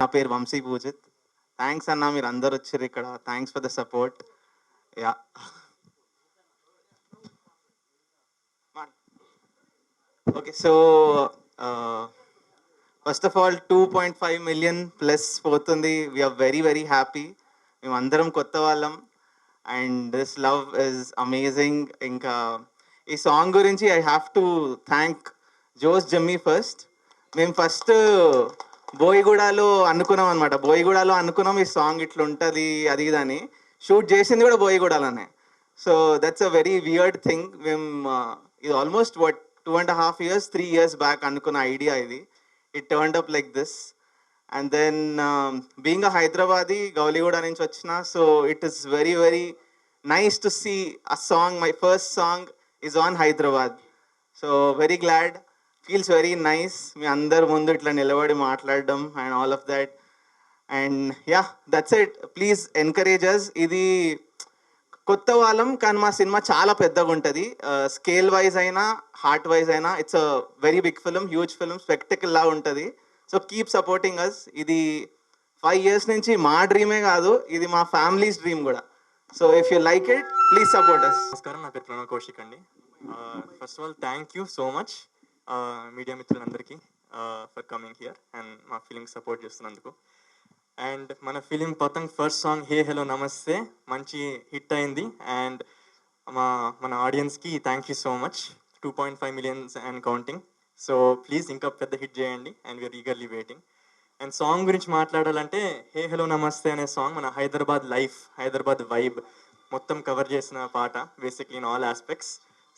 నా పేరు వంశీ పూజిత్ థ్యాంక్స్ అన్న మీరు అందరు వచ్చారు ఇక్కడ. Thanks for the support yeah okay so first of all two point five million plus పోతుంది. వీఆర్ వెరీ వెరీ హ్యాపీ మేము అందరం కొత్త వాళ్ళం. And this love is amazing ఇంకా ఈ సాంగ్ గురించి I have to thank Jose Jimmy first మేము first బోయిగూడలో అనుకున్నాం అనమాట బోయిగూడలో అనుకున్నాం ఈ సాంగ్ ఇట్లా ఉంటుంది అది ఇదని అని. షూట్ చేసింది కూడా బోయిగూడలోనే. So that's a very weird thing మేము ఇది almost what two and half years three years back అనుకున్న ఐడియా ఇది. It turn up like this and then being a Hyderabadi Gowliguda నుంచి వచ్చిన so it is very very nice to see a song my first song is on Hyderabad so very glad feels very nice మీ అందరి ముందు ఇట్లా నిలబడి మాట్లాడడం and all of that and yeah that's it please encourage us ఇది కొత్త వాళ్ళం కానీ మా సినిమా చాలా పెద్దగా ఉంటుంది. స్కేల్ వైజ్ అయినా హార్ట్ వైజ్ అయినా it's a very big film huge film spectacle లా ఉంటుంది. సో కీప్ సపోర్టింగ్ అస్ ఇది ఫైవ్ ఇయర్స్ నుంచి మా డ్రీమే కాదు ఇది మా ఫ్యామిలీస్ డ్రీమ్ కూడా. So if you like it please support us నమస్కారం నా పేరు ప్రణవ్ కౌశిక్ అండి. First of all thank you so much media మిత్రులందరికీ ఫర్ కమింగ్ హియర్ అండ్ మా ఫిలిం సపోర్ట్ చేస్తున్నందుకు. అండ్ మన film Patang first song hey hello Namaste మంచి హిట్ అయింది. అండ్ మా మన ఆడియన్స్కి thank you so much two point five millions and counting so please ఇంకా పెద్ద హిట్ చేయండి. And we're eagerly waiting and song గురించి మాట్లాడాలంటే హే హలో నమస్తే అనే సాంగ్ మన హైదరాబాద్ లైఫ్ హైదరాబాద్ వైబ్ మొత్తం కవర్ చేసిన పాట basically in all aspects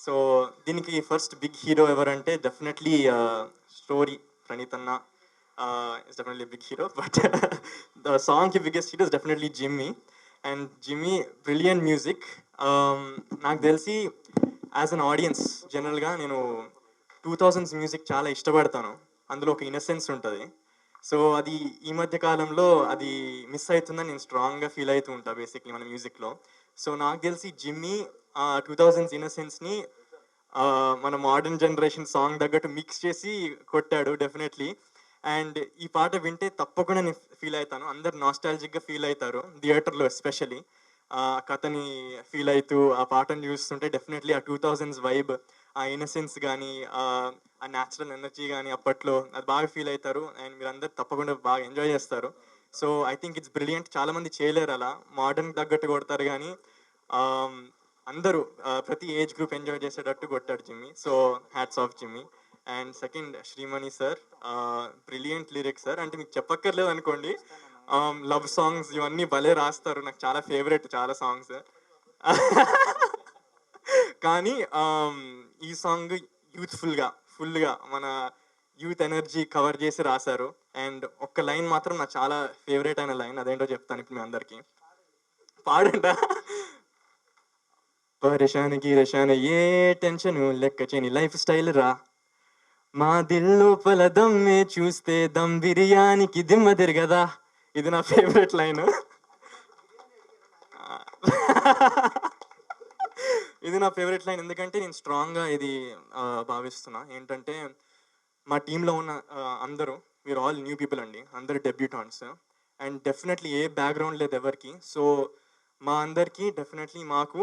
so దీనికి ఫస్ట్ బిగ్ హీరో ఎవరంటే డెఫినెట్లీ స్టోరీ uh, ప్రణీత్ అన్న. Is definitely big hero but the సాంగ్కి biggest hero is definitely Jimmy and Jimmy brilliant music నాకు తెలిసి యాజ్ అన్ ఆడియన్స్ జనరల్గా నేను టూ థౌజండ్స్ మ్యూజిక్ చాలా ఇష్టపడతాను. అందులో ఒక ఇన్నసెన్స్ ఉంటుంది. సో అది ఈ మధ్య కాలంలో అది మిస్ అవుతుందని నేను స్ట్రాంగ్గా ఫీల్ అవుతూ ఉంటా బేసిక్లీ మన మ్యూజిక్లో సో నాకు తెలిసి జిమ్మీ టూ థౌజండ్స్ ఇన్నసెన్స్ని మన మోడర్న్ జనరేషన్ సాంగ్ తగ్గట్టు మిక్స్ చేసి కొట్టాడు డెఫినెట్లీ అండ్ ఈ పాట వింటే తప్పకుండా నేను ఫీల్ అవుతాను. అందరు నాస్టాలజిక్గా ఫీల్ అవుతారు థియేటర్లో ఎస్పెషలీ ఆ కథని ఫీల్ అవుతూ ఆ పాటను చూస్తుంటే డెఫినెట్లీ ఆ టూ థౌజండ్స్ వైబ్ ఆ ఇన్నసెన్స్ కానీ ఆ న్యాచురల్ ఎనర్జీ కానీ అప్పట్లో అది బాగా ఫీల్ అవుతారు. అండ్ మీరు అందరు తప్పకుండా బాగా ఎంజాయ్ చేస్తారు. So I think it's brilliant చాలామంది చేయలేరు అలా. మోడర్న్ తగ్గట్టు కొడతారు కానీ అందరూ ప్రతి ఏజ్ గ్రూప్ ఎంజాయ్ చేసేటట్టు కొట్టాడు Jimmy. So hats off Jimmy. And second Sreemani sir brilliant lyrics sir అంటే మీకు చెప్పక్కర్లేదు అనుకోండి. Um, లవ్ సాంగ్స్ ఇవన్నీ భలే రాస్తారు. నాకు చాలా ఫేవరెట్ చాలా సాంగ్స్ కానీ um, ఈ సాంగ్ యూత్ఫుల్గా ఫుల్గా మన యూత్ ఎనర్జీ కవర్ చేసి రాశారు. అండ్ ఒక్క లైన్ మాత్రం నాకు చాలా ఫేవరెట్ అయిన లైన్ అదేంటో చెప్తాను ఇప్పుడు మీ అందరికీ. పాడండా. పరేషాన్ గిరేషాన్ ఏ టెన్షన్ లెక్క చేయని లైఫ్ స్టైల్ రా. మా దిల్లోపల దమ్మే చూస్తే దమ్ బిర్యానీకి దిమ్మ తిరగదా. ఇది నా ఫేవరెట్ లైన్. ఇది నా ఫేవరెట్ లైన్. ఎందుకంటే నేను స్ట్రాంగ్గా ఇది భావిస్తున్నా. ఏంటంటే మా టీంలో ఉన్న అందరూ మీరు ఆల్ న్యూ పీపుల్ అండి. అందరు debutantes and definitely A background లేదు ఎవరికి. సో మా అందరికీ డెఫినెట్లీ మాకు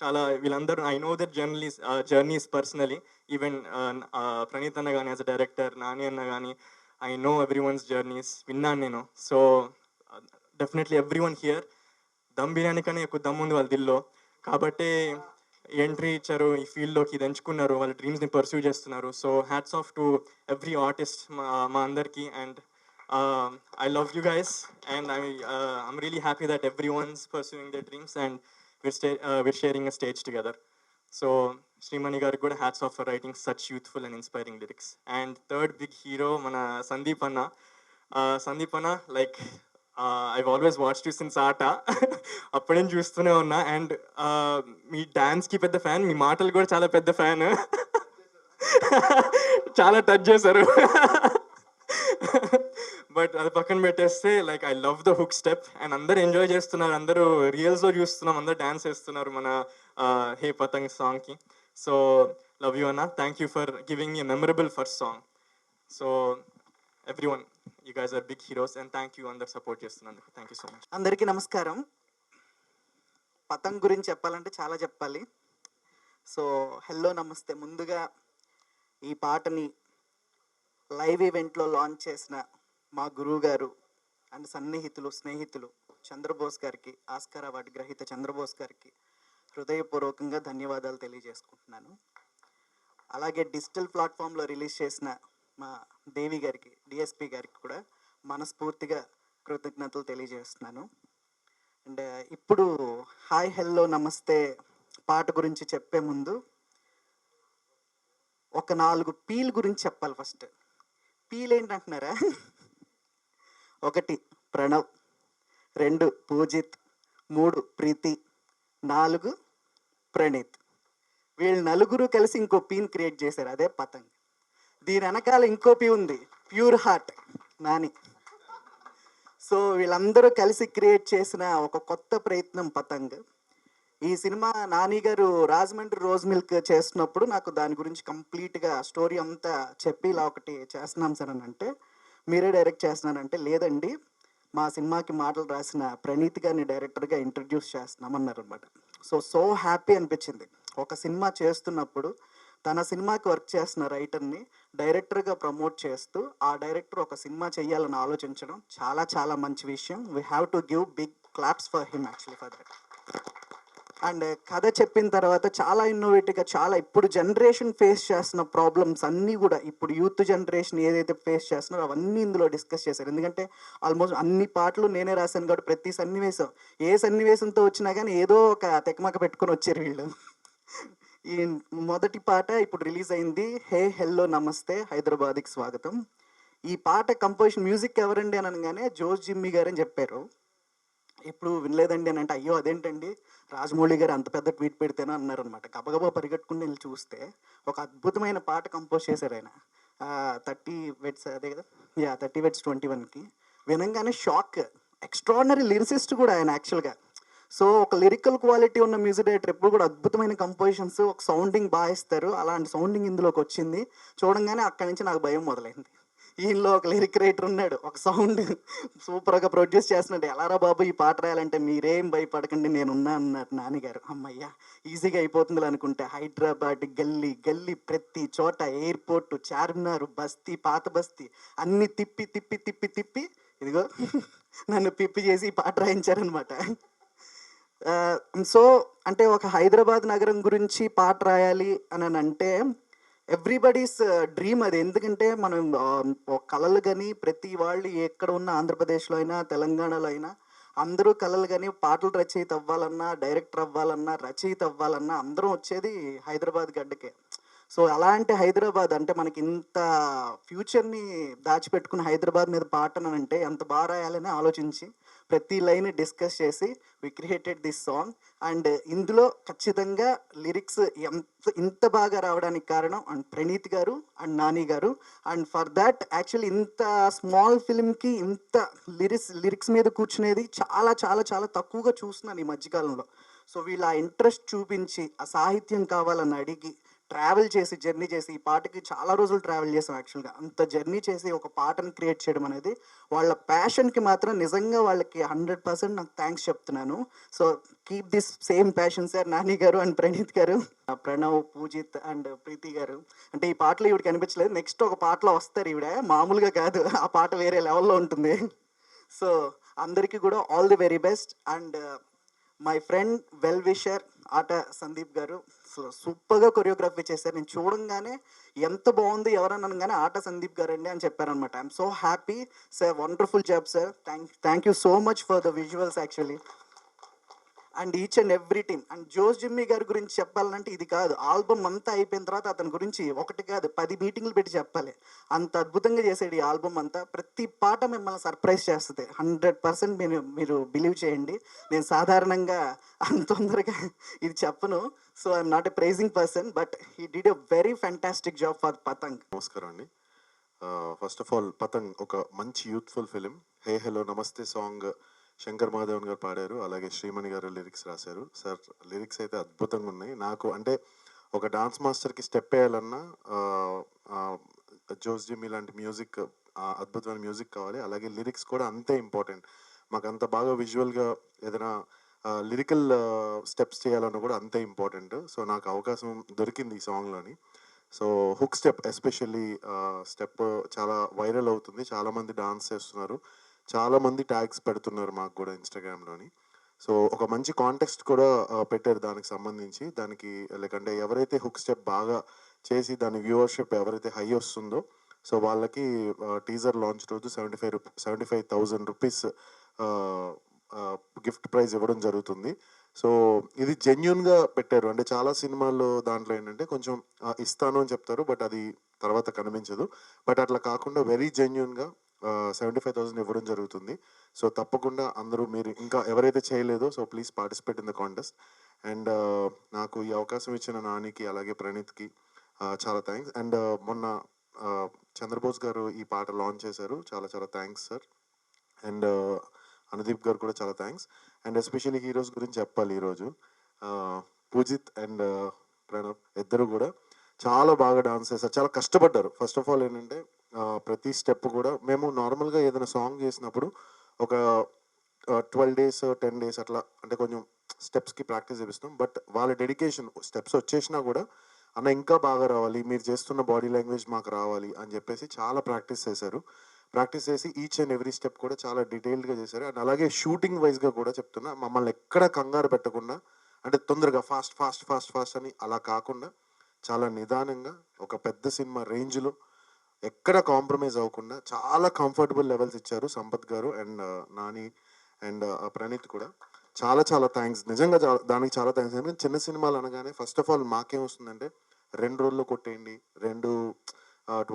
చాలా వీళ్ళందరూ I know their జర్నలీస్ journeys personally even Praneeth అన్న కానీ యాజ్ అ డైరెక్టర్ నాని అన్న కానీ I know everyone's journeys విన్నాను నేను. So definitely everyone here dum biryani కానీ ఎక్కువ దమ్ ఉంది వాళ్ళ దిల్లో. కాబట్టి ఎంట్రీ ఇచ్చారు ఈ ఫీల్డ్లోకి ఇది ఎంచుకున్నారు వాళ్ళ డ్రీమ్స్ని పర్సూ చేస్తున్నారు. So hats off to every artist మా మా అందరికీ. And Um, I love you guys, and I, uh, I'm really happy that everyone's pursuing their dreams and we're, sta- uh, we're sharing a stage together. So, Srimani garu good hats off for writing such youthful and inspiring lyrics. And third big hero, mana Sandeep Anna. Uh, Sandeep Anna, like, uh, I've always watched you since ఆట అప్పుడు నేను చూస్తూనే ఉన్నా and uh, మీ డ్యాన్స్కి పెద్ద fan మీ మాటలు కూడా చాలా పెద్ద ఫ్యాన్ చాలా టచ్ చేశారు బట్ అది పక్కన పెట్టేస్తే like I love the hook step and అందరు ఎంజాయ్ చేస్తున్నారు. అందరూ రియల్స్లో చూస్తున్నాం. అందరు డాన్స్ వేస్తున్నారు మన హే పతంగ్ సాంగ్కి సో లవ్ యూ అన్న thank you for giving me memorable first song so everyone you guys are big heroes and thank you అందరు సపోర్ట్ చేస్తున్నందుకు. థ్యాంక్ యూ సో మచ్ అందరికీ నమస్కారం. పతంగ్ గురించి చెప్పాలంటే చాలా చెప్పాలి. సో హలో నమస్తే. ముందుగా ఈ పాటని లైవ్ ఈవెంట్లో లాంచ్ చేసిన మా గురువు గారు అండ్ సన్నిహితులు స్నేహితులు చంద్రబోస్ గారికి ఆస్కార్ అవార్డు గ్రహీత చంద్రబోస్ గారికి హృదయపూర్వకంగా ధన్యవాదాలు తెలియజేసుకుంటున్నాను. అలాగే డిజిటల్ ప్లాట్ఫామ్లో రిలీజ్ చేసిన మా దేవి గారికి డిఎస్పి గారికి కూడా మనస్ఫూర్తిగా కృతజ్ఞతలు తెలియజేస్తున్నాను. అండ్ ఇప్పుడు హాయ్ హెల్లో నమస్తే పాట గురించి చెప్పే ముందు ఒక నాలుగు పీల్ గురించి చెప్పాలి ఫస్ట్. పీల్ ఏంటంటున్నారా? ఒకటి ప్రణవ్ రెండు పూజిత్ మూడు ప్రీతి నాలుగు ప్రణీత్. వీళ్ళు నలుగురు కలిసి ఇంకో పీన్ క్రియేట్ చేశారు అదే పతంగ్. దీని వెనకాల ఇంకో పీ ఉంది ప్యూర్ హార్ట్ నాని. సో వీళ్ళందరూ కలిసి క్రియేట్ చేసిన ఒక కొత్త ప్రయత్నం పతంగ్. ఈ సినిమా నాని గారు రాజమండ్రి రోజ్ మిల్క్ చేస్తున్నప్పుడు నాకు దాని గురించి కంప్లీట్గా స్టోరీ అంతా చెప్పి ఇలా ఒకటి చేస్తున్నాం సార్ అని అంటే మీరే డైరెక్ట్ చేస్తున్నారంటే లేదండి మా సినిమాకి మాటలు రాసిన ప్రణీత్ గారిని డైరెక్టర్గా ఇంట్రడ్యూస్ చేస్తున్నామన్నారు అనమాట సో సో హ్యాపీ అనిపించింది. ఒక సినిమా చేస్తున్నప్పుడు తన సినిమాకి వర్క్ చేస్తున్న రైటర్ని డైరెక్టర్గా ప్రమోట్ చేస్తూ ఆ డైరెక్టర్ ఒక సినిమా చేయాలని ఆలోచించడం చాలా చాలా మంచి విషయం. We have to give big claps for him actually for that and కథ చెప్పిన తర్వాత చాలా ఇన్నోవేటివ్గా చాలా ఇప్పుడు జనరేషన్ ఫేస్ చేస్తున్న ప్రాబ్లమ్స్ అన్నీ కూడా ఇప్పుడు యూత్ జనరేషన్ ఏదైతే ఫేస్ చేస్తున్నారో అవన్నీ ఇందులో డిస్కస్ చేశారు. ఎందుకంటే ఆల్మోస్ట్ అన్ని పాటలు నేనే రాశాను కాబట్టి ప్రతి సన్నివేశం ఏ సన్నివేశంతో వచ్చినా కానీ ఏదో ఒక తెకమక పెట్టుకొని వచ్చారు వీళ్ళు. ఈ మొదటి పాట ఇప్పుడు రిలీజ్ అయింది హే హెల్లో నమస్తే హైదరాబాద్కి స్వాగతం. ఈ పాట కంపోజిషన్ మ్యూజిక్ ఎవరండి అని అనగానే జోస్ జిమ్మి గారు అని చెప్పారు. ఎప్పుడు వినలేదండి అని అంటే అయ్యో! అదేంటండి? రాజమౌళి గారు అంత పెద్ద ట్వీట్ పెడితేనే అన్నారు అనమాట గబగబా పరిగెట్టుకుని వెళ్ళి చూస్తే ఒక అద్భుతమైన పాట కంపోజ్ చేశారు ఆయన. థర్టీ వెట్స్ అదే కదా? యా థర్టీ వెట్స్ ట్వంటీ వన్కి. వినంగానే షాక్. ఎక్స్ట్రాడినరీ లిరిసిస్ట్ కూడా ఆయన యాక్చువల్గా. సో ఒక లిరికల్ క్వాలిటీ ఉన్న మ్యూజిక్ డైరెక్టర్ ఎప్పుడు కూడా అద్భుతమైన కంపోజిషన్స్ ఒక సౌండింగ్ బాగా ఇస్తారు. అలాంటి సౌండింగ్ ఇందులోకి వచ్చింది. చూడంగానే అక్కడి నుంచి నాకు భయం మొదలైంది. ఈయనలో ఒక లిరిక్ రైటర్ ఉన్నాడు ఒక సౌండ్ సూపర్గా ప్రొడ్యూస్ చేస్తున్నాడు. ఎలారా బాబు ఈ పాట రాయాలంటే మీరేం భయపడకండి నేనున్నా అన్నారు నాన్నగారు. అమ్మయ్యా ఈజీగా అయిపోతుంది అనుకుంటే హైదరాబాద్ గల్లీ గల్లీ ప్రతి చోట ఎయిర్పోర్ట్ చార్మినార్ బస్తీ పాత బస్తీ అన్ని తిప్పి తిప్పి తిప్పి తిప్పి ఇదిగో నన్ను పిప్పి చేసి ఈ పాట రాయించారనమాట సో అంటే ఒక హైదరాబాద్ నగరం గురించి పాట రాయాలి అని అంటే ఎవ్రీబడీస్ డ్రీమ్ uh, అది. ఎందుకంటే మనం కళలు కానీ ప్రతి వాళ్ళు ఎక్కడ ఉన్న ఆంధ్రప్రదేశ్లో అయినా తెలంగాణలో అయినా అందరూ కళలు కానీ పాటలు రచయిత అవ్వాలన్నా డైరెక్టర్ అవ్వాలన్నా రచయిత అవ్వాలన్నా అందరం వచ్చేది హైదరాబాద్ గడ్డకే. సో అలాంటి హైదరాబాద్ అంటే మనకి ఇంత ఫ్యూచర్ని దాచిపెట్టుకున్న హైదరాబాద్ మీద పాటనంటే ఎంత బాగా రాయాలని ఆలోచించి ప్రతి లైన్ డిస్కస్ చేసి we created this song and ఇందులో ఖచ్చితంగా లిరిక్స్ ఎంత ఇంత బాగా రావడానికి కారణం అండ్ ప్రణీత్ గారు అండ్ నాని గారు. అండ్ ఫర్ దాట్ యాక్చువల్లీ ఇంత స్మాల్ ఫిల్మ్కి ఇంత లిరిక్స్ లిరిక్స్ మీద కూర్చునేది చాలా చాలా చాలా తక్కువగా చూస్తున్నాను ఈ మధ్యకాలంలో. సో వీళ్ళ ఇంట్రెస్ట్ చూపించి ఆ సాహిత్యం కావాలని అడిగి ట్రావెల్ చేసి జర్నీ చేసి ఈ పాటకి చాలా రోజులు ట్రావెల్ చేసాం యాక్చువల్గా. అంత జర్నీ చేసి ఒక పాటను క్రియేట్ చేయడం అనేది వాళ్ళ ప్యాషన్కి మాత్రం నిజంగా వాళ్ళకి హండ్రెడ్ పర్సెంట్ నాకు థ్యాంక్స్ చెప్తున్నాను. So keep this same passion sir Nani గారు అండ్ ప్రణీత్ గారు ప్రణవ్ పూజిత్ అండ్ ప్రీతి గారు. అంటే ఈ పాటలో ఈవిడ కనిపించలేదు. నెక్స్ట్ ఒక పాటలో వస్తారు ఈవిడ. మామూలుగా కాదు. ఆ పాట వేరే లెవెల్లో ఉంటుంది. సో అందరికీ కూడా all the very best. And my friend well wisher Aata Sandeep గారు సూపర్గా కొరియోగ్రఫీ చేశారు. నేను చూడంగానే ఎంత బాగుంది ఎవరన్నా కానీ ఆట సందీప్ గారు అండి అని చెప్పారనమాట I'm so happy. Sir wonderful job sir. Thank thank you so much for the visuals actually. And each and every team. And Jose Jimmy గారి గురించి చెప్పాలంటే ఇది కాదు. ఆల్బమ్ అంతా అయిపోయిన తర్వాత అతని గురించి ఒకటి కాదు పది మీటింగ్లు పెట్టి చెప్పాలి. అంత అద్భుతంగా చేసాడు ఈ ఆల్బమ్ అంతా. ప్రతి పాట మిమ్మల్ని సర్ప్రైజ్ చేస్తుంది. హండ్రెడ్ పర్సెంట్ మీరు మీరు బిలీవ్ చేయండి. నేను సాధారణంగా అంత తొందరగా ఇది చెప్పను. So I'm not a praising person but he did a very fantastic job for Patang నమస్కారం అండి. ఫస్ట్ ఆఫ్ ఆల్ పతంగ్ ఒక మంచి youthful film hey hello Namaste song Shankar Mahadevan గారు పాడారు. అలాగే శ్రీమణి గారు లిరిక్స్ రాశారు. సార్ లిరిక్స్ అయితే అద్భుతంగా ఉన్నాయి. నాకు అంటే ఒక డాన్స్ మాస్టర్కి స్టెప్ వేయాలన్నా జోస్ జిమ్ ఇలాంటి మ్యూజిక్ అద్భుతమైన మ్యూజిక్ కావాలి. అలాగే లిరిక్స్ కూడా అంతే ఇంపార్టెంట్ మాకు అంత బాగా విజువల్గా ఏదైనా లిరికల్ స్టెప్స్ చేయాలన్నా కూడా అంతే ఇంపార్టెంట్. సో నాకు అవకాశం దొరికింది ఈ సాంగ్లోని. So hook step especially step చాలా వైరల్ అవుతుంది. చాలామంది డాన్స్ చేస్తున్నారు. చాలామంది ట్యాగ్స్ పెడుతున్నారు మాకు కూడా ఇన్స్టాగ్రామ్లోని. సో ఒక మంచి కాంటెక్స్ట్ కూడా పెట్టారు దానికి సంబంధించి. దానికి లేకంటే అంటే ఎవరైతే హుక్ స్టెప్ బాగా చేసి దాని వ్యూవర్షిప్ ఎవరైతే హై వస్తుందో సో వాళ్ళకి టీజర్ లాంచ్ రోజు సెవెంటీ ఫైవ్ రూప్ seventy five thousand rupees gift prize ఇవ్వడం జరుగుతుంది. సో ఇది జెన్యున్గా పెట్టారు. అంటే చాలా సినిమాల్లో దాంట్లో ఏంటంటే కొంచెం ఇస్తాను అని చెప్తారు. బట్ అది తర్వాత కనిపించదు. బట్ అట్లా కాకుండా వెరీ జెన్యున్గా సెవెంటీ ఫైవ్ థౌసండ్ ఇవ్వడం జరుగుతుంది. సో తప్పకుండా అందరూ మీరు ఇంకా ఎవరైతే చేయలేదో so please participate in the contest. And నాకు ఈ అవకాశం ఇచ్చిన నానికి అలాగే ప్రణీత్కి చాలా థ్యాంక్స్. అండ్ మొన్న చంద్రబోస్ గారు ఈ పాట లాంచ్ చేశారు. చాలా చాలా థ్యాంక్స్ సార్. అండ్ అనుదీప్ గారు కూడా చాలా థ్యాంక్స్ అండ్ ఎస్పెషల్లీ హీరోస్ గురించి చెప్పాలి ఈరోజు పూజిత్ అండ్ ప్రణబ్ ఇద్దరు కూడా చాలా బాగా డాన్స్ చేశారు. చాలా కష్టపడ్డారు. ఫస్ట్ ఆఫ్ ఆల్ ఏంటంటే ప్రతి స్టెప్ కూడా మేము నార్మల్గా ఏదైనా సాంగ్ చేసినప్పుడు ఒక ట్వెల్వ్ డేస్ టెన్ డేస్ అట్లా అంటే కొంచెం స్టెప్స్కి ప్రాక్టీస్ చేపిస్తాం. బట్ వాళ్ళ డెడికేషన్ స్టెప్స్ వచ్చేసినా కూడా అన్న ఇంకా బాగా రావాలి. మీరు చేస్తున్న బాడీ లాంగ్వేజ్ మాకు రావాలి అని చెప్పేసి చాలా ప్రాక్టీస్ చేశారు. ప్రాక్టీస్ చేసి ఈచ్ అండ్ ఎవ్రీ స్టెప్ కూడా చాలా డీటెయిల్డ్గా చేశారు. అండ్ అలాగే షూటింగ్ వైజ్గా కూడా చెప్తున్నా మమ్మల్ని ఎక్కడ కంగారు పెట్టకుండా అంటే తొందరగా ఫాస్ట్ ఫాస్ట్ ఫాస్ట్ ఫాస్ట్ అని అలా కాకుండా చాలా నిదానంగా ఒక పెద్ద సినిమా రేంజ్లో ఎక్కడ కాంప్రమైజ్ అవ్వకుండా చాలా కంఫర్టబుల్ లెవెల్స్ ఇచ్చారు సంపత్ గారు and uh, Nani and uh, Praneeth కూడా. చాలా చాలా థ్యాంక్స్ నిజంగా దానికి చాలా థ్యాంక్స్ ఎందుకంటే చిన్న సినిమాలు అనగానే ఫస్ట్ ఆఫ్ ఆల్ మాకేం వస్తుందంటే రెండు రోజుల్లో కొట్టేయండి రెండు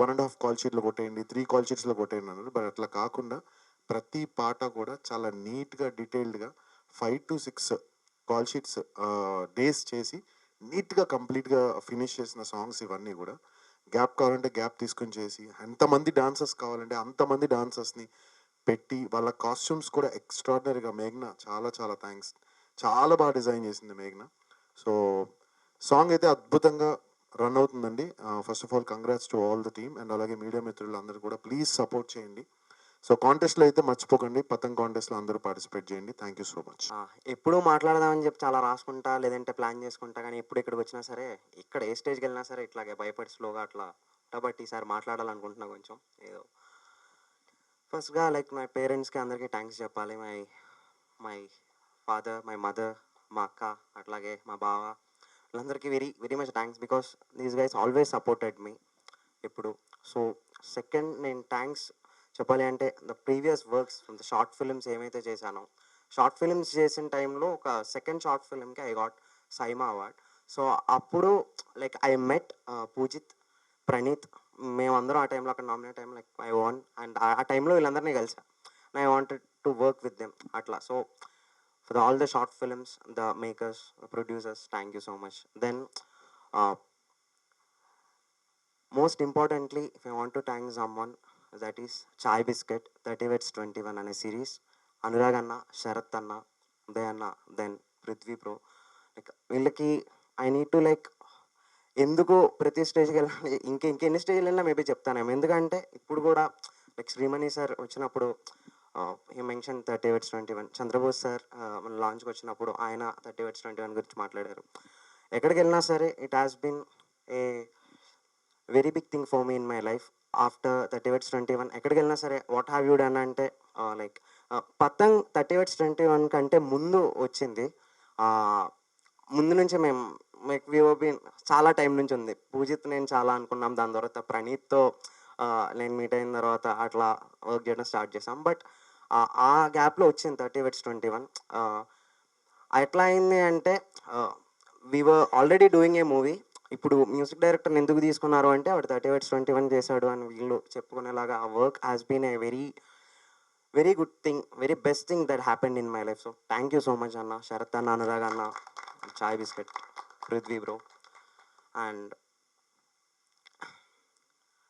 వన్ అండ్ హాఫ్ కాల్ షీట్లో కొట్టేయండి త్రీ కాల్ షీట్స్లో కొట్టేయండి అన్నారు. బట్ అట్లా కాకుండా ప్రతి పాట కూడా చాలా నీట్గా డీటెయిల్డ్గా five to six call sheets days చేసి నీట్గా కంప్లీట్గా ఫినిష్ చేసిన సాంగ్స్ ఇవన్నీ కూడా గ్యాప్ కావాలంటే గ్యాప్ తీసుకొని చేసి ఎంతమంది డాన్సర్స్ కావాలంటే అంతమంది డాన్సర్స్ని పెట్టి వాళ్ళ కాస్ట్యూమ్స్ కూడా ఎక్స్ట్రాడినరీగా మేఘ్న చాలా చాలా థ్యాంక్స్ చాలా బాగా డిజైన్ చేసింది మేఘ్న. సో సాంగ్ అయితే అద్భుతంగా రన్ అవుతుందండి. First of all congrats to all the team and అలాగే మీడియా మిత్రులు అందరూ కూడా. ప్లీజ్ సపోర్ట్ చేయండి. సో కాంటెస్ట్లో అయితే మర్చిపోకండి. పతంగ్ కాంటెస్ట్లో అందరూ పార్టిసిపేట్ చేయండి. థ్యాంక్ యూ సో మచ్ ఎప్పుడు మాట్లాడదామని చెప్పి చాలా రాసుకుంటా లేదంటే ప్లాన్ చేసుకుంటా కానీ ఎప్పుడు ఇక్కడికి వచ్చినా సరే ఇక్కడ ఏ స్టేజ్కి వెళ్ళినా సరే ఇట్లాగే భయపడి స్లోగా అట్లా కాబట్టి ఈసారి మాట్లాడాలనుకుంటున్నా కొంచెం. ఏదో ఫస్ట్గా లైక్ మై పేరెంట్స్కి అందరికీ థ్యాంక్స్ చెప్పాలి. My my father my mother మా అక్క అట్లాగే మా బావ వీళ్ళందరికీ very very much thanks because these guys always supported me ఇప్పుడు. సో సెకండ్ నేను థ్యాంక్స్ చెప్పాలి అంటే the previous works from the short films ఏమైతే చేశానో షార్ట్ ఫిల్మ్స్ చేసిన టైంలో ఒక second short ఫిల్మ్కి I got SIIMA award. So అప్పుడు like I met Poojith Praneeth మేమందరం ఆ టైంలో అక్కడ nominate time like I want and ఆ టైంలో వీళ్ళందరినీ కలిసా. I wanted to work with them అట్లా. So for all the short films the makers producers thank you so much then most importantly if I want to thank someone that is Chai Bisket thirty weds twenty one అనే series Anurag అన్న శరత్ అన్న ఉదయ్ అన్న then Prithvi pro like వీళ్ళకి I need to like ఎందుకు ప్రతి స్టేజ్కి వెళ్ళాలి? ఇంక ఇంకెన్ని స్టేజ్లు వెళ్ళినా మేబీ చెప్తాను ఎందుకంటే ఇప్పుడు కూడా లైక్ శ్రీమణి సార్ వచ్చినప్పుడు ఈ mention thirty weds twenty one Chandrabose sir మన లాంచ్కి వచ్చినప్పుడు ఆయన థర్టీ వర్డ్స్ ట్వంటీ వన్ గురించి మాట్లాడారు. ఎక్కడికి వెళ్ళినా సరే it has been a very big thing for me in my life after thirty weds twenty one ఎక్కడికి వెళ్ళినా సరే వాట్ హ్యావ్ యూ డన్ అంటే like Patang thirty weds twenty one కంటే ముందు వచ్చింది. ముందు నుంచి మేము లైక్ వీ చాలా టైం నుంచి ఉంది. పూజిత్ నేను చాలా అనుకున్నాం దాని తర్వాత ప్రణీత్తో నేను మీట్ అయిన తర్వాత అట్లా వర్క్ చేయడం స్టార్ట్ చేసాం. బట్ ఆ గ్యాప్లో వచ్చింది థర్టీ వెట్స్ ట్వంటీ వన్ ఎట్లా అయింది అంటే we were already doing a movie ఇప్పుడు మ్యూజిక్ డైరెక్టర్ని ఎందుకు తీసుకున్నారు అంటే వాడు థర్టీ వెట్స్ ట్వంటీ వన్ చేశాడు అని వీళ్ళు చెప్పుకునేలాగా ఆ work has been a very very good thing very best thing that happened in my life so thank you so much అన్న. శరత్ అన్న అనురాగ్ అన్న Chai Bisket Prithvi bro and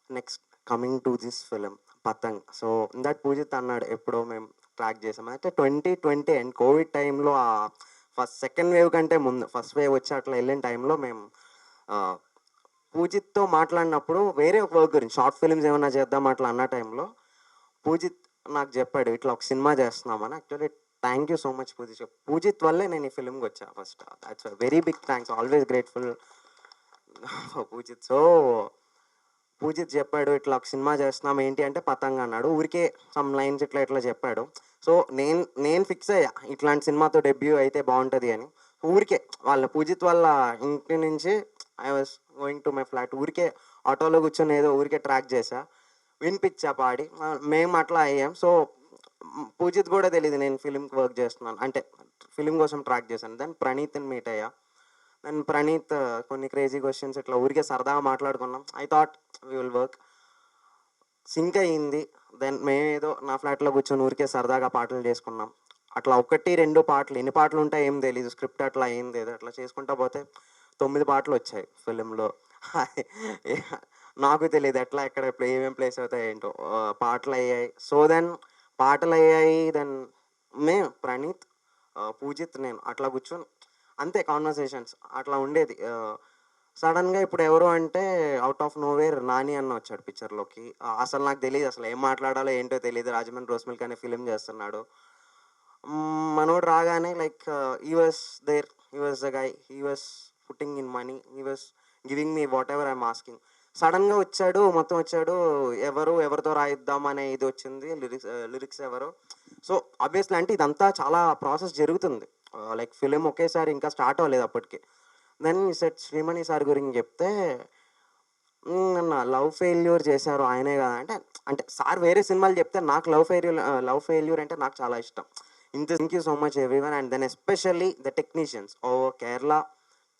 next coming to this film Patang. So that Poojith అన్నాడు ఎప్పుడో మేము track చేసాం. అయితే twenty twenty and Covid టైంలో ఆ ఫస్ట్ సెకండ్ వేవ్ కంటే ముందు ఫస్ట్ వేవ్ వచ్చి అట్లా వెళ్ళిన టైంలో మేము పూజిత్తో మాట్లాడినప్పుడు వేరే ఒక వర్క్ గురించి షార్ట్ ఫిల్మ్స్ ఏమైనా చేద్దాం అట్లా అన్న టైంలో పూజిత్ నాకు చెప్పాడు ఇట్లా ఒక సినిమా చేస్తున్నామని. Actually thank you so much Poojith. Poojith వల్లే నేను ఈ ఫిల్మ్కి వచ్చా first that's very big thanks always grateful Poojith. So Poojith చెప్పాడు ఇట్లా ఒక సినిమా చేస్తున్నాం ఏంటి అంటే పతంగ అన్నాడు. ఊరికే సమ్ లైన్స్ ఇట్లా ఇట్లా చెప్పాడు. సో నేను నేను ఫిక్స్ అయ్యా ఇట్లాంటి సినిమాతో డెబ్యూ అయితే బాగుంటుంది అని. ఊరికే వాళ్ళ పూజిత్ వాళ్ళ ఇంటి నుంచి I was going to my flat ఊరికే ఆటోలో కూర్చొని ఏదో ఊరికే ట్రాక్ చేసా వినిపించా పాడి. మేము అట్లా అయ్యాం. సో పూజిత్ కూడా తెలియదు నేను ఫిలింకి వర్క్ చేస్తున్నాను. అంటే ఫిలిం కోసం ట్రాక్ చేశాను. దెన్ ప్రణీత్ని మీట్ అయ్యా. దాని ప్రణీత్ కొన్ని క్రేజీ క్వశ్చన్స్ ఇట్లా ఊరికే సరదాగా మాట్లాడుకున్నాం. I thought we will work sync అయ్యింది. దెన్ మేమేదో నా ఫ్లాట్లో కూర్చొని ఊరికే సరదాగా పాటలు చేసుకున్నాం. అట్లా ఒకటి రెండు పాటలు ఎన్ని పాటలు ఉంటాయి ఏం తెలియదు స్క్రిప్ట్ అట్లా ఏం లేదు. అట్లా చేసుకుంటా పోతే తొమ్మిది పాటలు వచ్చాయి ఫిలింలో. నాకు తెలియదు ఎట్లా ఎక్కడ ఏమేమి ప్లేస్ అవుతాయి ఏంటో. పాటలు అయ్యాయి. సో దెన్ పాటలు అయ్యాయి. దెన్ మే ప్రణీత్ పూజిత్ నేను అట్లా కూర్చొని అంతే కాన్వర్సేషన్స్ అట్లా ఉండేది. సడన్గా ఇప్పుడు ఎవరు అంటే అవుట్ ఆఫ్ నోవేర్ నాని అన్న వచ్చాడు పిక్చర్లోకి. అసలు నాకు తెలియదు అసలు ఏం మాట్లాడాలో ఏంటో తెలియదు రాజమండ్రి రోస్మిల్క్ అనే ఫిలిం చేస్తున్నాడు. మనోడు రాగానే like he was there he was the guy he was putting in money he was giving me whatever I'm asking సడన్గా వచ్చాడు మొత్తం వచ్చాడు. ఎవరు ఎవరితో రాయిద్దాం అనే ఇది వచ్చింది. లిరిక్స్ లిరిక్స్ ఎవరు? సో ఆబ్వియస్లీ అంటే ఇదంతా చాలా ప్రాసెస్ జరుగుతుంది. లైక్ ఫిలిం ఒకేసారి ఇంకా స్టార్ట్ అవ్వలేదు అప్పటికి. దెన్ సెట్ శ్రీమణి సార్ గురించి చెప్తే నన్ను లవ్ ఫెయిల్యూర్ చేశారు ఆయనే కదా. అంటే అంటే సార్ వేరే సినిమాలు చెప్తే నాకు లవ్ ఫెయిల్యూర్ లవ్ ఫెయిల్యూర్ అంటే నాకు చాలా ఇష్టం. ఇంత thank you so much everyone and then especially the technicians of Kerala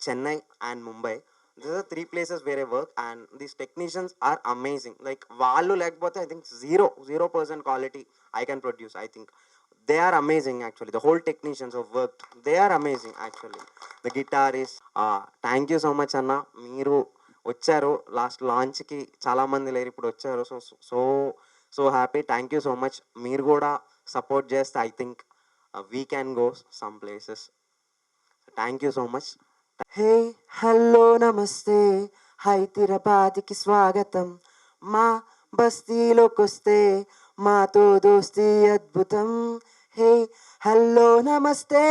Chennai and Mumbai. This are three places వేరే work and these technicians are amazing. Like వాళ్ళు లేకపోతే I think zero zero percent quality I can produce I think. They are amazing actually the whole technicians of work they are amazing actually the guitarist thank you so much అన్న. మీరు వచ్చారు. Last లాంచ్కి చాలామంది లేరు ఇప్పుడు వచ్చారు. So so so happy thank you so much మీరు కూడా సపోర్ట్ చేస్తే I think we can go some places thank you so much hey hello నమస్తే. హైదరాబాద్కి స్వాగతం. మా బస్తీలోకి వస్తే మాతో దోస్తీ అద్భుతం. హే హలో నమస్తే.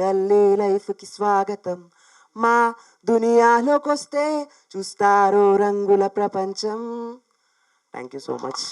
గల్లీ లైఫ్కి స్వాగతం. మా దునియాలోకి వస్తే చూస్తారో రంగుల ప్రపంచం. Thank you so much